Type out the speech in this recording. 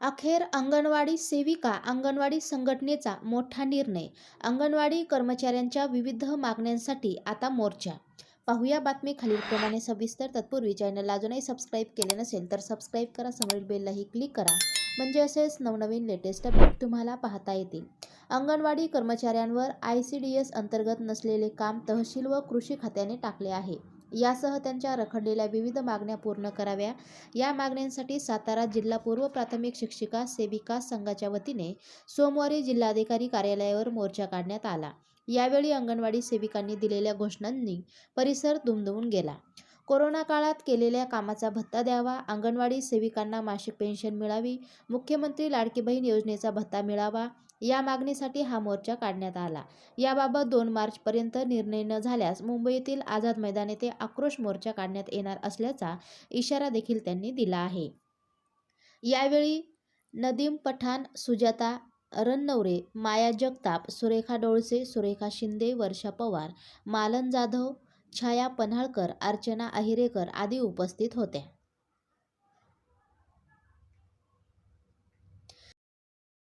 अखेर अंगणवाडी सेविका अंगणवाडी संघटनेचा मोठा निर्णय. अंगणवाडी कर्मचाऱ्यांच्या विविध मागण्यांसाठी आता मोर्चा. पाहूया बातमी खालीलप्रमाणे सविस्तर. तत्पूर्वी चॅनलला अजूनही सबस्क्राईब केले नसेल तर सबस्क्राईब करा. समोरील बेललाही क्लिक करा. म्हणजे असेच नवनवीन लेटेस्ट अपडेट तुम्हाला पाहता येतील. अंगणवाडी कर्मचाऱ्यांवर आय सी डी एस अंतर्गत नसलेले काम तहसील व कृषी खात्याने टाकले आहे. यासह त्यांच्या रखडलेल्या विविध मागण्या पूर्ण कराव्या. या मागण्यांसाठी सातारा जिल्हा पूर्व प्राथमिक शिक्षिका सेविका संघाच्या वतीने सोमवारी जिल्हाधिकारी कार्यालयावर मोर्चा काढण्यात आला. यावेळी अंगणवाडी सेविकांनी दिलेल्या घोषणांनी परिसर दुमदुमून गेला. कोरोना काळात केलेल्या कामाचा भत्ता द्यावा अंगणवाडी सेविकांना मासिक पेन्शन मिळावी मुख्यमंत्री लाडकी बहीण योजनेचा भत्ता मिळावा या मागणीसाठी हा मोर्चा काढण्यात आला. याबाबत दोन मार्चपर्यंत निर्णय न झाल्यास मुंबईतील आझाद मैदान येथे आक्रोश मोर्चा काढण्यात येणार असल्याचा इशारा देखील त्यांनी दिला आहे. यावेळी नदीम पठाण सुजाता रननवरे माया जगताप सुरेखा डोळसे सुरेखा शिंदे वर्षा पवार मालन जाधव छाया पन्हाळकर अर्चना अहिरेकर आदी उपस्थित होत्या